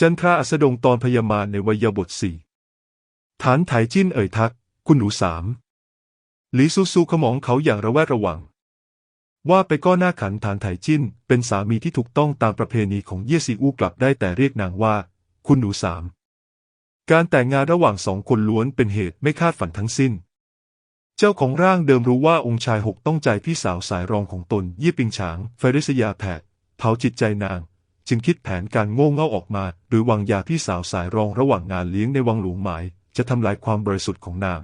จันทราอัสดงตอนพยามาในวัยบทสี่ฐานไถจิ้นเอ่ยทัก คุณหนูสามหลีซูซูขมองเขาอย่างระแวดระวัง ว่าไปก็หน้าขันฐานไถจิ้น เป็นสามีที่ถูกต้องตามประเพณีของเย่ซีอูกลับได้แต่เรียกนางว่า คุณหนูสามการแต่งงานระหว่างสองคนล้วนเป็นเหตุไม่คาดฝันทั้งสิ้น เจ้าของร่างเดิมรู้ว่าองค์ชายหกต้องใจพี่สาวสายรองของตน เยี่ปิงฉางไฟริสยาแผดเผาจิตใจนาง จึงคิดแผนการโง่เง่าออกมา หรือวางยาพี่สาวสายรองระหว่างงานเลี้ยงในวังหลวงหมาย จะทำลายความบริสุทธิ์ของนาง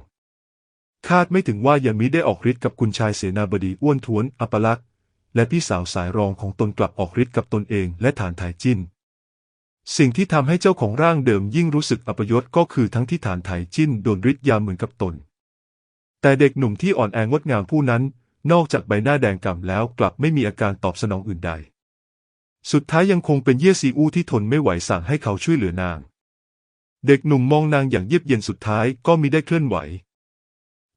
คาดไม่ถึงว่ายามิได้ออกฤทธิ์กับคุณชายเสนาบดีอ้วนท้วนอัปลักษณ์และพี่สาวสายรองของตนกลับออกฤทธิ์กับตนเองและฐานถ่ายจิ้น สิ่งที่ทำให้เจ้าของร่างเดิมยิ่งรู้สึกอัปยศก็คือทั้งที่ฐานถ่ายจิ้นโดนฤทธิ์ยาเหมือนกับตน แต่เด็กหนุ่มที่อ่อนแองดงามผู้นั้น นอกจากใบหน้าแดงก่ำแล้วกลับไม่มีอาการตอบสนองอื่นใด สุดท้ายยังคงเป็นเย่ซีอูที่ทนไม่ไหวสั่งให้เขาช่วยเหลือนาง เด็กหนุ่มมองนางอย่างเยียบเย็นสุดท้ายก็มิได้เคลื่อนไหว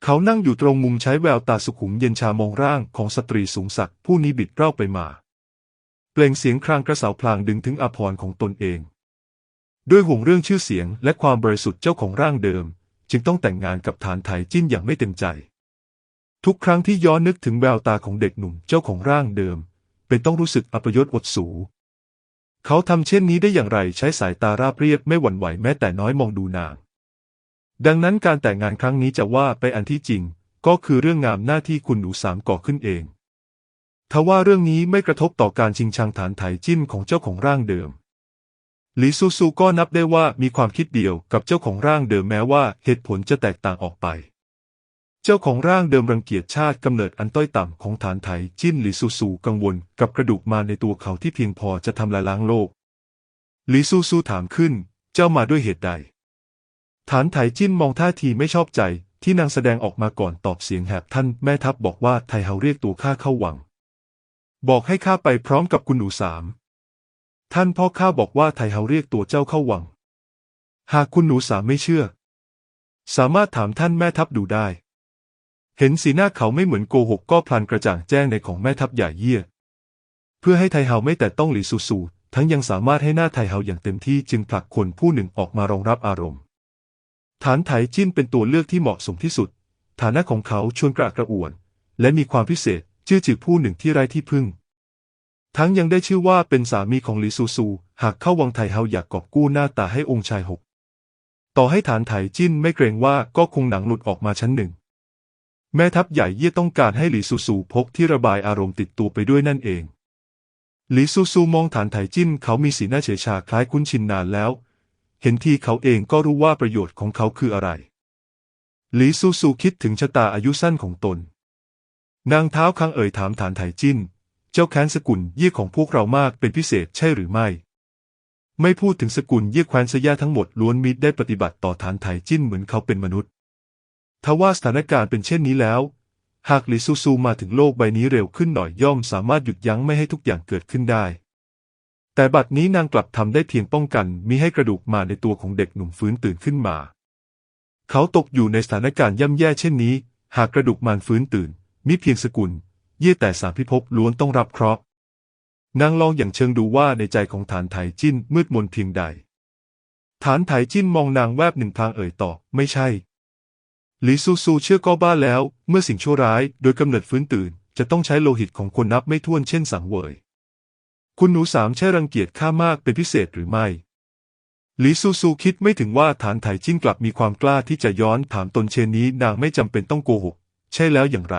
เขานั่งอยู่ตรงมุมใช้แววตาสุขุมเย็นชามองร่างของสตรีสูงสักดิ์ผู้นี้บิดเร่าไปมา เปล่งเสียงครางกระสาพลางดึงถึงอภรณ์ของตนเอง ด้วยห่วงเรื่องชื่อเสียงและความบริสุทธิ์เจ้าของร่างเดิม จึงต้องแต่งงานกับฐานไถจิ้นอย่างไม่เต็มใจ ทุกครั้งที่ย้อนนึกถึงแววตาของเด็กหนุ่มเจ้าของร่างเดิม เป็นต้องรู้สึกอัปยศอดสู เขาทำเช่นนี้ได้อย่างไรใช้สายตาราบเรียบไม่หวั่นไหวแม้แต่น้อยมองดูนาง ดังนั้นการแต่งงานครั้งนี้จะว่าไปอันที่จริง ก็คือเรื่องงามหน้าที่คุณหนูสามก่อขึ้นเองทว่าเรื่องนี้ไม่กระทบต่อการชิงชังฐานไถจิ้นของเจ้าของร่างเดิมหลีซูซูก็นับได้ว่ามีความคิดเดียวกับเจ้าของร่างเดิมแม้ว่าเหตุผลจะแตกต่างออกไป เจ้าของร่างเดิมรังเกียจชาติกำเนิดอันต้อยต่ำของฐานไถจิ้นหลีซูซูกังวลกับกระดูกมาในตัวเขาที่เพียงพอจะทำลายล้างโลกหลีซูซูถามขึ้น เจ้ามาด้วยเหตุใด ฐานไถจิ้นมองท่าทีไม่ชอบใจที่นางแสดงออกมาก่อนตอบเสียงแหบท่านแม่ทัพบอกว่าไทเฮาเรียกตัวข้าเข้าวัง บอกให้ข้าไปพร้อมกับคุณหนูสาม ท่านพ่อข้าบอกว่าไทเฮาเรียกตัวเจ้าเข้าวัง หากคุณหนูสามไม่เชื่อ สามารถถามท่านแม่ทัพดูได้ เห็นสีหน้าเขาไม่เหมือนโกหกก็พลันกระจ่างแจ้งในของแม่ทัพใหญ่เยี่ย เพื่อให้ไทเฮาไม่แต่ต้องหลีสูสูทั้งยังสามารถให้หน้าไทเฮาอย่างเต็มที่จึงผลักคนผู้หนึ่งออกมารองรับอารมณ์ ฐานไถจิ้นเป็นตัวเลือกที่เหมาะสมที่สุด ฐานะของเขาชวนกระอักกระอ่วน และมีความพิเศษชื่อจือผู้หนึ่งที่ไร้ที่พึ่ง ทั้งยังได้ชื่อว่าเป็นสามีของหลีซูซู หากเข้าวังไทเฮาอยากกอบกู้หน้าตาให้องค์ชายหก ต่อให้ฐานไถจิ้นไม่เกรงว่าก็คงหนังหลุดออกมาชั้นหนึ่ง แม่ทัพใหญ่เย่ต้องการให้หลีซูซูพกที่ระบายอารมณ์ติดตัวไปด้วยนั่นเอง หลีซูซูมองฐานไถจิ้นเขามีสีหน้าเฉยชาคล้ายคุ้นชินนานแล้ว เห็นทีเขาเองก็รู้ว่าประโยชน์ของเขาคืออะไร หลีซูซูคิดถึงชะตาอายุสั้นของตน นางเท้าคังเอ่ยถามฐานไถจิ้น เจ้าแค้นสกุลเย่ของพวกเรามากเป็นพิเศษใช่หรือไม่ ไม่พูดถึงสกุลเย่แคว้นสยาทั้งหมดล้วนมิตรได้ปฏิบัติต่อฐานไถจิ้นเหมือนเขาเป็นมนุษย์ ทว่าสถานการณ์เป็นเช่นนี้แล้ว หากหลีซูซูมาถึงโลกใบนี้เร็วขึ้นหน่อยย่อมสามารถหยุดยั้งไม่ให้ทุกอย่างเกิดขึ้นได้ แต่บัดนี้นางกลับทำได้เพียงป้องกันมิให้กระดูกมาในตัวของเด็กหนุ่มฟื้นตื่นขึ้นมา เขาตกอยู่ในสถานการณ์ย่ำแย่เช่นนี้ หากกระดูกมารฟื้นตื่น มิเพียงสกุล เยี่ยแต่สามพิภพล้วนต้องรับเคราะห์นางลองอย่างเชิงดูว่าในใจของฐานไถจิ้นมืดมนเพียงใด ฐานไถจิ้นมองนางแวบหนึ่งพลางเอ่ยต่อ ไม่ใช่ หลีซูซูเชื่อก็บ้าแล้ว เมื่อสิ่งชั่วร้ายโดยกำเนิดฟื้นตื่น จะต้องใช้โลหิตของคนนับไม่ถ้วนเช่นสังเวย คุณหนูสามใช่รังเกียจข้ามากเป็นพิเศษหรือไม่หลีซูซูคิดไม่ถึงว่าฐานไถจิ้นกลับมีความกล้าที่จะย้อนถามตนเช่นนี้นางไม่จำเป็นต้องโกหก ใช่แล้วอย่างไร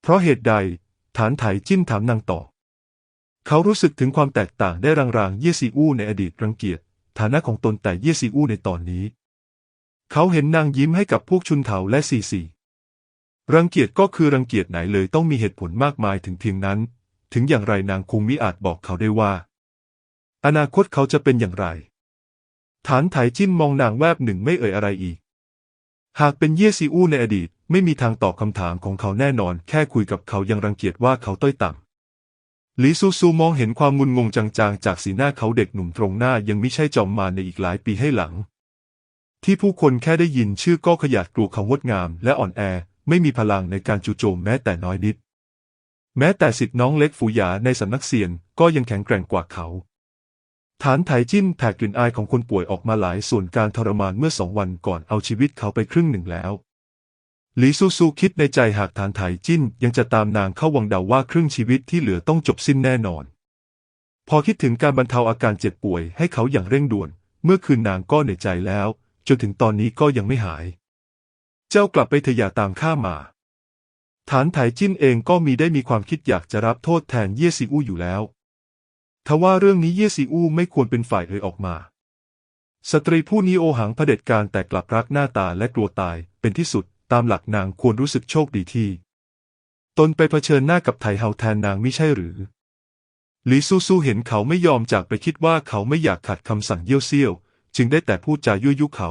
เพราะเหตุใด ฐานไถจิ้นถามนางต่อ เขารู้สึกถึงความแตกต่างได้รางๆเย่ซีอู้ในอดีตรังเกียจ ฐานะของตนแต่เย่ซีอู้ในตอนนี้ เขาเห็นนางยิ้มให้กับพวกชุนเถาและซีซีรังเกียจก็คือรังเกียจไหนเลยต้องมีเหตุผลมากมายถึงเพียงนั้น ถึงอย่างไรนางคงมิอาจบอกเขาได้ว่า อนาคตเขาจะเป็นอย่างไร ฐานไถจิ้นมองนางแวบหนึ่งไม่เอ่ยอะไรอีก หากเป็นเย่ซีอู้ในอดีตไม่มีทางตอบคำถามของเขาแน่นอน แค่คุยกับเขายังรังเกียจว่าเขาต้อยต่ำหลีซูซูมองเห็นความงุนงงจางๆ จากสีหน้าเขาเด็กหนุ่มตรงหน้ายังไม่ใช่จอมมาในอีกหลายปีให้หลัง ที่ผู้คนแค่ได้ยินชื่อก็ขยาดกลัวเขางดงามและอ่อนแอ ไม่มีพลังในการจู่โจมแม้แต่น้อยนิด แม้แต่สิทธิน้องเล็กฝูหยาในสำนักเซียนก็ยังแข็งแกร่งกว่าเขา ฐานไถจิ้นแผกกลิ่นอายของคนป่วยออกมาหลายส่วนการทรมานเมื่อสองวันก่อนเอาชีวิตเขาไปครึ่งหนึ่งแล้วหลีซูซูคิดในใจหากฐานไถจิ้นยังจะตามนางเข้าวังเดาว่าครึ่งชีวิตที่เหลือต้องจบสิ้นแน่นอน พอคิดถึงการบรรเทาอาการเจ็บป่วยให้เขาอย่างเร่งด่วน เมื่อคืนนางก็เหนื่อยใจแล้ว จนถึงตอนนี้ก็ยังไม่หาย เจ้ากลับไปเถอะอย่าตามข้ามา ฐานไถจิ้นเองก็มีได้มีความคิดอยากจะรับโทษแทนเย่ซีอู้อยู่แล้ว ทว่าเรื่องนี้เย่ซีอู้ไม่ควรเป็นฝ่ายเอ่ยออกมา สตรีผู้นี้โอหังเผด็จการแต่กลับรักหน้าตาและกลัวตายเป็นที่สุดตามหลักนางควรรู้สึกโชคดีที่ ตนไปเผชิญหน้ากับไถเฮาแทนนางไม่ใช่หรือหลีซูซูเห็นเขาไม่ยอมจากไปคิดว่าเขาไม่อยากขัดคำสั่งเยี่ยวเซี่ยว จึงได้แต่พูดจายั่วยุเขา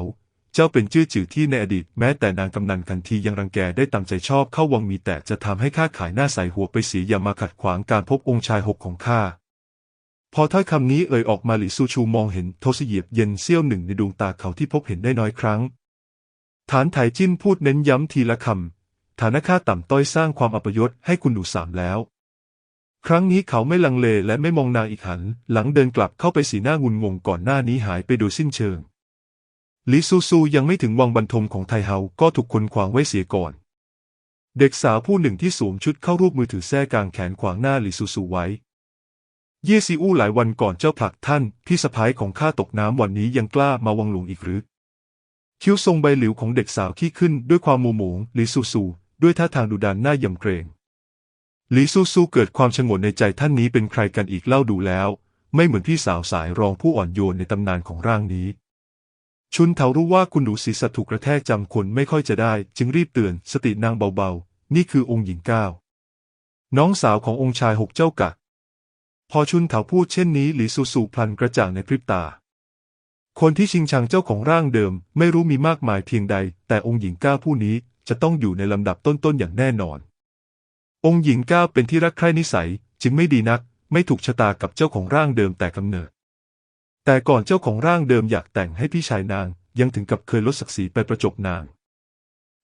เจ้าเป็นชื่อจือที่ในอดีตแม้แต่นางกำนันคันทียังรังแกได้ตามใจชอบเข้าวังมีแต่จะทำให้ข้าขายหน้าใสหัวไปเสียอย่ามาขัดขวางการพบองค์ชายหกของข้าพอถ้อยคำนี้เอ่ยออกมาหลี่ซูชูมองเห็นโทสเหยียบเย็นเสี้ยวหนึ่งในดวงตาเขาที่พบเห็นได้น้อยครั้ง ฐานไถจิ้นพูดเน้นย้ำทีละคำ ฐานค่าต่ำต้อยสร้างความอัปยศให้คุณดูสามแล้ว ครั้งนี้เขาไม่ลังเลและไม่มองนางอีกหัน หลังเดินกลับเข้าไปสีหน้างุนงงก่อนหน้านี้หายไปโดยสิ้นเชิงลิซูซูยังไม่ถึงวังบรรทมของไทเฮาก็ถูกคนขวางไว้เสียก่อน เด็กสาวผู้หนึ่งที่สวมชุดเข้ารูปมือถือแส้กลางแขนขวางหน้าลิซูซูไว้ เยซีอู้หลายวันก่อนเจ้าผลักท่านพี่สะพ้ายของข้าตกน้ำวันนี้ยังกล้ามาวังหลวงอีกหรือ คิ้วทรงใบหลิวของเด็กสาวขี้ขึ้นด้วยความโมโหลิซูซู ด้วยท่าทางดุดันหน้าย่ำเกรง หลิซูซูเกิดความชงนในใจท่านนี้เป็นใครกันอีกเล่าดูแล้ว ไม่เหมือนพี่สาวสายรองผู้อ่อนโยนในตำนานของร่างนี้ ชุนเทารู้ว่าคุณหนูศีรษะถูกกระแทกจำคนไม่ค่อยจะได้ จึงรีบเตือนสตินางเบาๆ นี่คือองค์หญิงก้าวน้องสาวขององค์ชายหกเจ้ากะ พอชุนเถาพูดเช่นนี้หลีซูซูพลันกระจ่างในพริบตา คนที่ชิงชังเจ้าของร่างเดิมไม่รู้มีมากมายเพียงใด แต่องค์หญิงก้าวผู้นี้จะต้องอยู่ในลำดับต้นๆอย่างแน่นอน องค์หญิงก้าวเป็นที่รักใคร่นิสัยจึงไม่ดีนัก ไม่ถูกชะตากับเจ้าของร่างเดิมแต่กำเนิด แต่ก่อนเจ้าของร่างเดิมอยากแต่งให้พี่ชายนาง ยังถึงกับเคยลดศักดิ์ศรีไปประจบนาง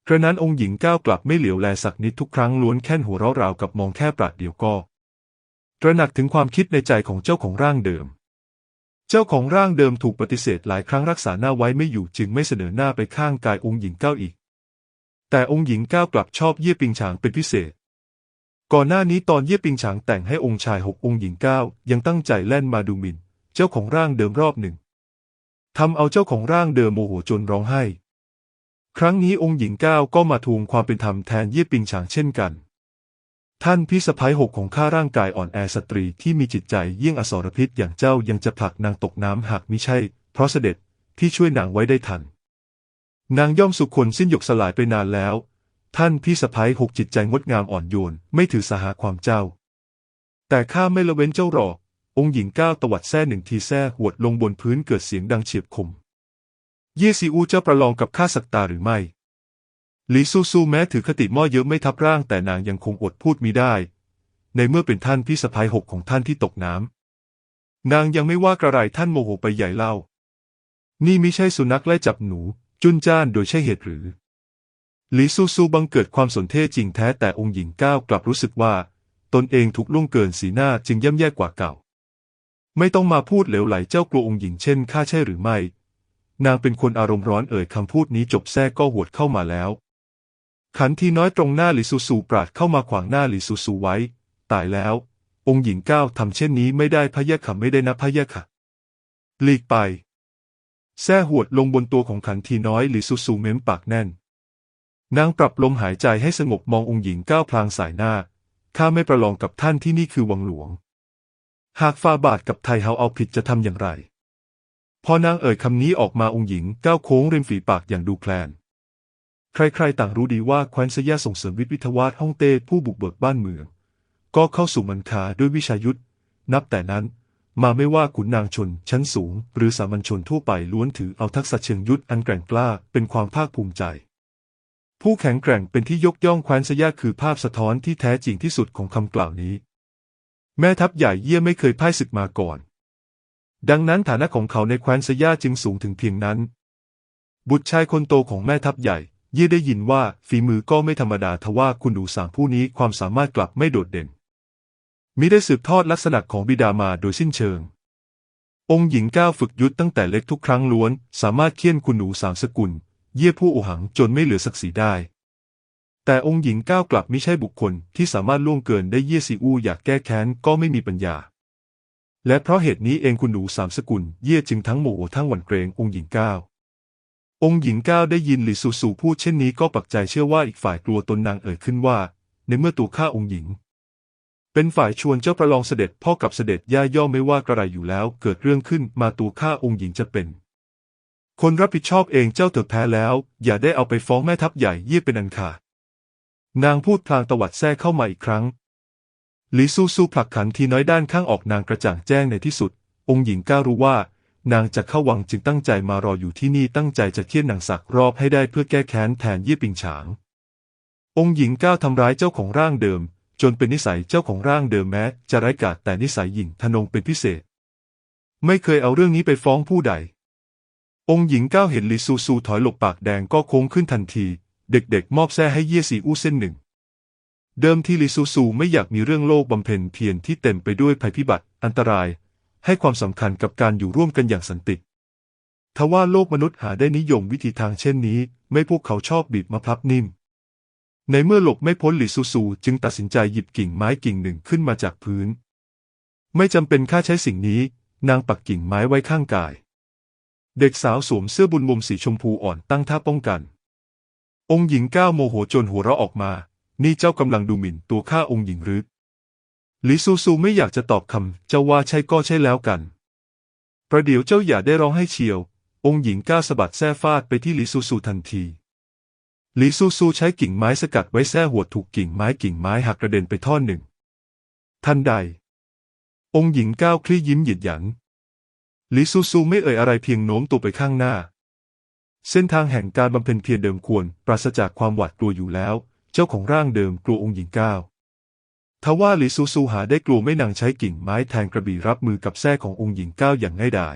กระนั้นองค์หญิงก้าวกลับไม่เหลียวแลสักนิดทุกครั้งล้วนแค่นหัวเราะราวกับมองแค่ปราดเดียวก็ตระหนักถึงความคิดในใจของเจ้าของร่างเดิม เจ้าของร่างเดิมถูกปฏิเสธหลายครั้งรักษาหน้าไว้ไม่อยู่จึงไม่เสนอหน้าไปข้างกายองค์หญิงก้าวอีก แต่องค์หญิงก้าวกลับชอบเยี่ยปิงฉางเป็นพิเศษ ก่อนหน้านี้ตอนเยี่ยปิงฉางแต่งให้องค์ชายหกองค์หญิงเก้ายังตั้งใจแล่นมาดูหมิน่น เจ้าของร่างเดิมรอบหนึ่งทำเอาเจ้าของร่างเดิมโมโหจนร้องไห้ ครั้งนี้องค์หญิงเก้าก็มาทวงความเป็นธรรมแทนเยี่ยปิงฉางเช่นกัน ท่านพี่สะพ้ายหกของข้าร่างกายอ่อนแอสตรีที่มีจิตใจเยี่ยงอสรพิษอย่างเจ้ายังจะผลักนางตกน้ำหากมิใช่ เพราะเสด็จที่ช่วยนางไว้ได้ทัน นางย่อมสุขคนสิ้นหยกสลายไปนานแล้ว ท่านพี่สะพ้ายหกจิตใจงดงามอ่อนโยน ไม่ถือสหาความเจ้า แต่ข้าไม่ละเว้นเจ้าหรอก องค์หญิงก้าวตวัดแส้หนึ่งทีแส้หวดลงบนพื้นเกิดเสียงดังเฉียบคม เยซีอูเจ้าประลองกับข้าสักตาหรือไม่หลีซูซูแม้ถือคติหม้อเยอะไม่ทับร่างแต่นางยังคงอดพูดมิได้ ในเมื่อเป็นท่านพี่สะพ้ายหกของท่านที่ตกน้ำนางยังไม่ว่ากระไรท่านโมโหไปใหญ่เล่า นี่มิใช่สุนัขไล่จับหนู จุนจ้านโดยใช่เหตุหรือ หลีซูซูบังเกิดความสนเทศจริงแท้แต่องค์หญิงก้าวกลับรู้สึกว่า ตนเองถูกล่วงเกินสีหน้าจึงย่ำแย่กว่าเก่า ไม่ต้องมาพูดเหลวไหลเจ้ากลัวองค์หญิงเช่นข้าใช่หรือไม่ นางเป็นคนอารมณ์ร้อนเอ่ยคำพูดนี้จบแท้ก็หวดเข้ามาแล้ว ขันทีน้อยตรงหน้าหลิซูซูปราดเข้ามาขวางหน้าหลิซูซูไว้ ตายแล้ว องค์หญิงก้าวทำเช่นนี้ไม่ได้พะยะค่ะไม่ได้นะพะยะค่ะหลีกไปแท้หวดลงบนตัวของขันทีน้อยหลิซูซูเม้มปากแน่น นางปรับลมหายใจให้สงบมององค์หญิงก้าวพลางสายหน้า ข้าไม่ประลองกับท่านที่นี่คือวังหลวง หากฟาบาทกับไทเฮาเอาผิดจะทำอย่างไร พอนางเอ่ยคำนี้ออกมาองค์หญิงก้าวโค้งริมฝีปากอย่างดูแคลน ใครๆ ต่างรู้ดีว่าแคว้นสยาส่งเสริมวิทวิทวาทฮ่องเต้ผู้บุกเบิกบ้านเมือง ก็เข้าสู่มันคาด้วยวิชายุทธนับแต่นั้นมาไม่ว่าขุนนางชนชั้นสูง หรือสามัญชนทั่วไปล้วนถือเอาทักษะเชิงยุทธอันแกร่งกล้าเป็นความภาคภูมิใจ ผู้แข็งแกร่งเป็นที่ยกย่องแคว้นสยาคือภาพสะท้อนที่แท้จริงที่สุดของคำกล่าวนี้ แม่ทัพใหญ่เยี่ยไม่เคยพ่ายศึกมาก่อน ดังนั้นฐานะของเขาในแคว้นสยาจึงสูงถึงเพียงนั้น บุตรชายคนโตของแม่ทัพใหญ่ เยี่ยได้ยินว่าฝีมือก็ไม่ธรรมดาทว่าคุณดูสามผู้นี้ความสามารถกลับไม่โดดเด่นมิได้สืบทอดลักษณะของบิดามาโดยสิ้นเชิง องค์หญิงก้าวฝึกยุทธตั้งแต่เล็กทุกครั้งล้วน สามารถเคี่ยนคุณหนูสามสกุล เยี่ยผู้โอหังจนไม่เหลือศักดิ์ศรีได้ แต่องค์หญิงก้าวกลับไม่ใช่บุคคลที่สามารถล่วงเกินได้เยี่ยซีอูอยากแก้แค้นก็ไม่มีปัญญา และเพราะเหตุนี้เองคุณหนูสามสกุลเยี่ยจึงทั้งโมโหทั้งหวั่นเกรงองค์หญิงก้าวองค์หญิงก้าวได้ยินหลิซูซูพูดเช่นนี้ก็ปักใจเชื่อว่าอีกฝ่ายกลัวตนนางเอ่ยขึ้นว่า ในเมื่อตัวข้าองค์หญิง เป็นฝ่ายชวนเจ้าประลองเสด็จพ่อกับเสด็จย่าย่อไม่ว่ากระไรอยู่แล้ว เกิดเรื่องขึ้นมาตัวข้าองค์หญิงจะเป็น คนรับผิดชอบเองเจ้าเถิดแพ้แล้ว อย่าได้เอาไปฟ้องแม่ทัพใหญ่เยี่ยเป็นอันขาดนางพูดพลางตวัดแทรกเข้ามาอีกครั้งหลีซูซูผลักขันทีน้อยด้านข้างออกนางกระจ่างแจ้งในที่สุด องค์หญิงก้าวรู้ว่า นางจะเข้าวังจึงตั้งใจมารออยู่ที่นี่ตั้งใจจะเคี่ยนนางสักรอบให้ได้เพื่อแก้แค้นแทนเยี่ยปิงฉาง องค์หญิงก้าวทำร้ายเจ้าของร่างเดิม จนเป็นนิสัยเจ้าของร่างเดิมแม้ จะไร้กาจแต่นิสัยหญิงทนงเป็นพิเศษ ไม่เคยเอาเรื่องนี้ไปฟ้องผู้ใด องค์หญิงก้าวเห็นลิซูซูถอยหลบปากแดงก็โค้งขึ้นทันที เด็กๆ มอบแส้ให้เยี่ยสีอู้เส้นหนึ่ง เดิมที่ลิซูซูไม่อยากมีเรื่องโลกบำเพ็ญเพียรที่เต็มไปด้วยภัยพิบัติอันตราย ให้ความสำคัญกับการอยู่ร่วมกันอย่างสันติทว่าโลกมนุษย์หาได้นิยมวิธีทางเช่นนี้ ไม่พวกเขาชอบบีบมาพลับนิ่ม ในเมื่อหลบไม่พ้นหลิซูซูจึงตัดสินใจหยิบกิ่งไม้กิ่งหนึ่งขึ้นมาจากพื้น ไม่จำเป็นค่าใช้สิ่งนี้ นางปักกิ่งไม้ไว้ข้างกาย เด็กสาวสวมเสื้อบุญมุมสีชมพูอ่อนตั้งท่าป้องกัน องค์หญิงก้าวโมโหจนหัวเราะออกมา นี่เจ้ากำลังดูหมิ่นตัวข้าองค์หญิงหรือหลิซูซูไม่อยากจะตอบคำเจ้าว่าใช่ก็ใช่แล้วกัน ประเดี๋ยวเจ้าอย่าได้ร้องให้เชียว องค์หญิงก้าวสะบัดแส้ฟาดไปที่หลิซูซูทันทีหลิซูซูใช้กิ่งไม้สกัดไว้แส้หัวถูกกิ่งไม้กิ่งไม้หักกระเด็นไปท่อนหนึ่ง ทันใด องค์หญิงก้าวคลี่ยิ้มหยิดหยัน หลิซูซูไม่เอ่ยอะไรเพียงโน้มตัวไปข้างหน้า เส้นทางแห่งการบำเพ็ญเพียรเดิมควร ปราศจากความหวาดกลัวอยู่แล้ว เจ้าของร่างเดิมกลัวองค์หญิงก้าวทว่าหลิซูซูหาได้กลัวไม่นางใช้กิ่งไม้แทงกระบี่รับมือกับแส้ขององค์หญิงก้าวอย่างง่ายดาย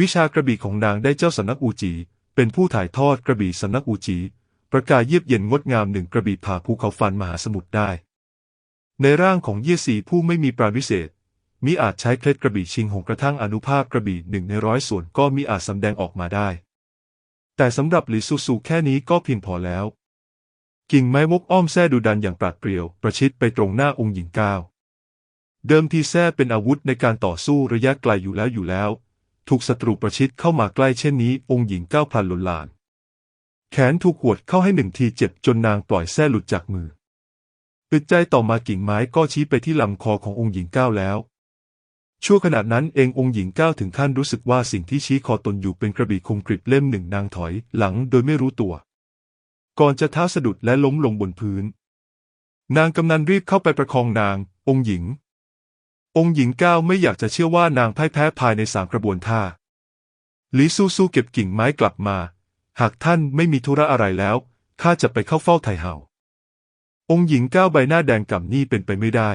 วิชากระบี่ของนางได้เจ้าสำนักอูจี เป็นผู้ถ่ายทอดกระบี่สำนักอูจี ประกายเยียบเย็นงดงามหนึ่งกระบี่ผ่าภูเขาฟันมหาสมุทรได้ ในร่างของเยี่ยสีผู้ไม่มีปราณวิเศษ มิอาจใช้เคล็ดกระบี่ชิงหงกระทั่งอนุภาพกระบี่หนึ่งในร้อยส่วนก็มิอาจสำแดงออกมาได้ แต่สำหรับหลิซูซูแค่นี้ก็เพียงพอแล้ว กิ่งไม้วกอ้อมแส้ดูดันอย่างปราดเปรียว ประชิดไปตรงหน้าองค์หญิงก้าวเดิมทีแส้เป็นอาวุธในการต่อสู้ระยะไกลอยู่แล้วอยู่แล้ว ถูกศัตรูประชิดเข้ามาใกล้เช่นนี้ องค์หญิงก้าวพลันหล่นลาน แขนถูกหวดเข้าให้หนึ่งทีเจ็บจนนางปล่อยแส้หลุดจากมืออึดใจต่อมากิ่งไม้ก็ชี้ไปที่ลำคอขององค์หญิงก้าวแล้ว ชั่วขณะนั้นเององค์หญิงก้าวถึงขั้นรู้สึกว่าสิ่งที่ชี้คอตนอยู่เป็นกระบี่คมกริบเล่มหนึ่งนางถอยหลังโดยไม่รู้ตัว ก่อนจะเท้าสะดุดและล้มลงบนพื้น นางกำนันรีบเข้าไปประคองนาง องค์หญิง องค์หญิงก้าวไม่อยากจะเชื่อว่านางพ่ายแพ้ภายในสามกระบวนท่าหลีซูซูเก็บกิ่งไม้กลับมา หากท่านไม่มีธุระอะไรแล้วข้าจะไปเข้าเฝ้าไทเฮาองค์หญิงก้าวใบหน้าแดงก่ำนี่เป็นไปไม่ได้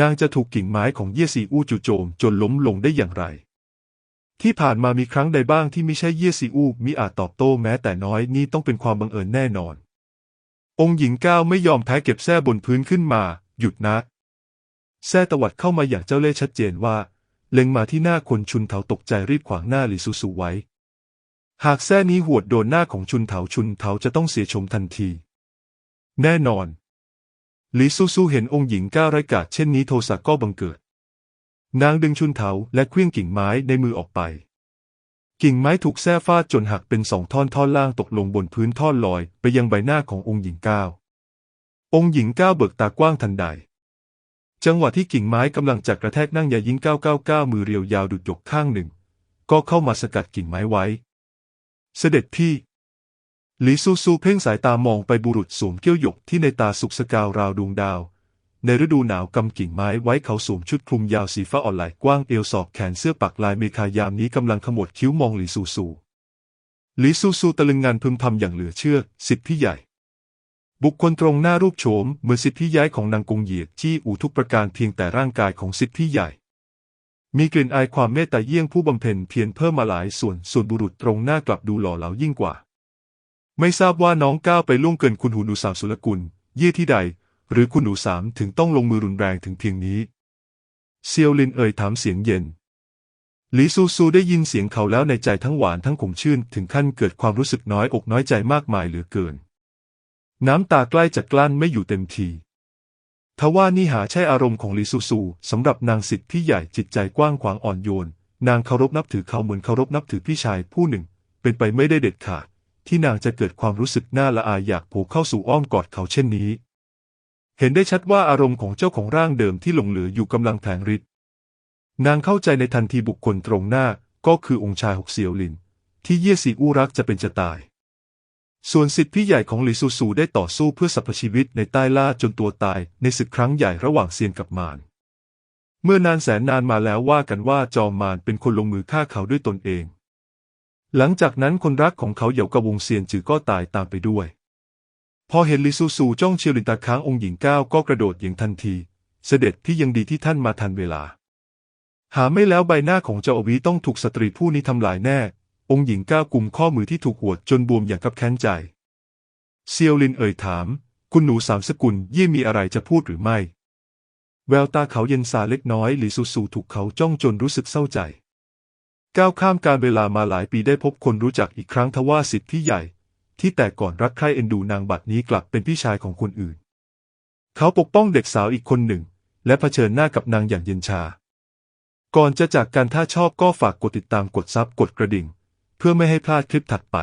นางจะถูกกิ่งไม้ของเยี่ยซีอู้จู่โจมจนล้มลงได้อย่างไร ที่ผ่านมามีครั้งใดบ้างที่ไม่ใช่เยี่ยซีอู้มิอาจตอบโต้แม้แต่น้อยนี่ต้องเป็นความบังเอิญแน่นอน องค์หญิงก้าวไม่ยอมแพ้เก็บแส้บนพื้นขึ้นมา หยุดนะแส้ตวัดเข้ามาอย่างเจ้าเล่ห์ชัดเจนว่า เล็งมาที่หน้าคนชุนเถาตกใจรีบขวางหน้าหลิซูซูไว้ หากแส้นี้หวดโดนหน้าของชุนเถาชุนเถาจะต้องเสียชมทันที แน่นอน หลีซูซูเห็นองค์หญิงก้าวไร้กาจเช่นนี้โทสะก็บังเกิด นางดึงชุนเถาและเคลื่องกิ่งไม้ในมือออกไป กิ่งไม้ถูกแส้ฟาดจนหักเป็นสองท่อนท่อนล่างตกลงบนพื้นท่อนลอยไปยังใบหน้าขององค์หญิงก้าว องค์หญิงก้าวเบิกตากว้างทันใด จังหวะที่กิ่งไม้กำลังจะกระแทกนั่งยายิงก้าวก้าวก้าวมือเรียวยาวดุดหยกข้างหนึ่ง ก็เข้ามาสกัดกิ่งไม้ไว้ เสด็จพี่ หลีซูซูเพ่งสายตามองไปบุรุษสวมเกี้ยวหยกที่ในตาสุกสกาวราวดวงดาว ในฤดูหนาวกำกิ่งไม้ไว้เขาสวมชุดคลุมยาวสีฟ้าอ่อนไหลกว้างเอวศอกแขนเสื้อปักลายเมคายามนี้กำลังขมวดคิ้วมองหลีซูซูหลีซูซูตะลึงงานพึมพำอย่างเหลือเชื่อ สิทธิพี่ใหญ่ บุคคลตรงหน้ารูปโฉมเหมือนสิทธิพี่ย้ายของนางกงเหยียดจี้อู่ทุกประการเพียงแต่ร่างกายของสิทธิพี่ใหญ่มีกลิ่นอายความเมตตาเยี่ยงผู้บำเพ็ญเพียรเพิ่มมาหลายส่วนส่วนบุรุษตรงหน้ากลับดูหล่อเหลายิ่งกว่า ไม่ทราบว่าน้องก้าวไปล่วงเกินคุณหูหนูสามสุลกุล เยี่ยที่ใด หรือคุณหนูสามถึงต้องลงมือรุนแรงถึงเพียงนี้ เซียวลินเอ่ยถามเสียงเย็นหลีซูซูได้ยินเสียงเขาแล้วในใจทั้งหวานทั้งขมชื่น ถึงขั้นเกิดความรู้สึกน้อยอกน้อยใจมากมายเหลือเกิน น้ำตาใกล้จะกลั้นไม่อยู่เต็มทีทว่านี่หาใช่อารมณ์ของหลีซูซูสำหรับนางสิทธิ์ที่ใหญ่จิตใจกว้างขวางอ่อนโยน นางเคารพนับถือเขาเหมือนเคารพนับถือพี่ชายผู้หนึ่ง เป็นไปไม่ได้เด็ดขาด ที่นางจะเกิดความรู้สึกน่าละอายอยากผูกเข้าสู่อ้อมกอดเขาเช่นนี้ เห็นได้ชัดว่าอารมณ์ของเจ้าของร่างเดิมที่หลงเหลืออยู่กำลังแผลงฤทธิ์นางเข้าใจในทันทีบุคคลตรงหน้าก็คือองค์ชายหกเสี่ยวลิน ที่เย่ซีอู้รักจะเป็นจะตาย ส่วนสิทธิพี่ใหญ่ของหลีซูซูได้ต่อสู้เพื่อสรรพชีวิตในใต้ล่าจนตัวตายในศึกครั้งใหญ่ระหว่างเซียนกับมารเมื่อนานแสนนานมาแล้วว่ากันว่าจอมมารเป็นคนลงมือฆ่าเขาด้วยตนเอง หลังจากนั้นคนรักของเขาเหยวกับวงเซียนจือก็ตายตามไปด้วย พอเห็นลิซูซูจ้องเชียวลินตาค้างองค์หญิงก้าวก็กระโดดอย่างทันที เสด็จที่ยังดีที่ท่านมาทันเวลา หาไม่แล้วใบหน้าของเจ้าอวีต้องถูกสตรีผู้นี้ทำลายแน่ องค์หญิงก้าวกุมข้อมือที่ถูกหวดจนบวมอย่างกับแค้นใจ เซียวลินเอ่ยถาม คุณหนูสามสกุลยี่มีอะไรจะพูดหรือไม่ แววตาเขาเย็นสาเล็กน้อยลีซูซูถูกเขาจ้องจนรู้สึกเศร้าใจ ก้าวข้ามการเวลามาหลายปีได้พบคนรู้จักอีกครั้งทว่าสิทธิ์ที่ใหญ่ ที่แต่ก่อนรักใคร่เอ็นดูนางบัดนี้กลับเป็นพี่ชายของคนอื่น เขาปกป้องเด็กสาวอีกคนหนึ่ง และเผชิญหน้ากับนางอย่างเย็นชา ก่อนจะจากการถ้าชอบก็ฝากกดติดตามกดซับกดกระดิ่ง เพื่อไม่ให้พลาดคลิปถัดไป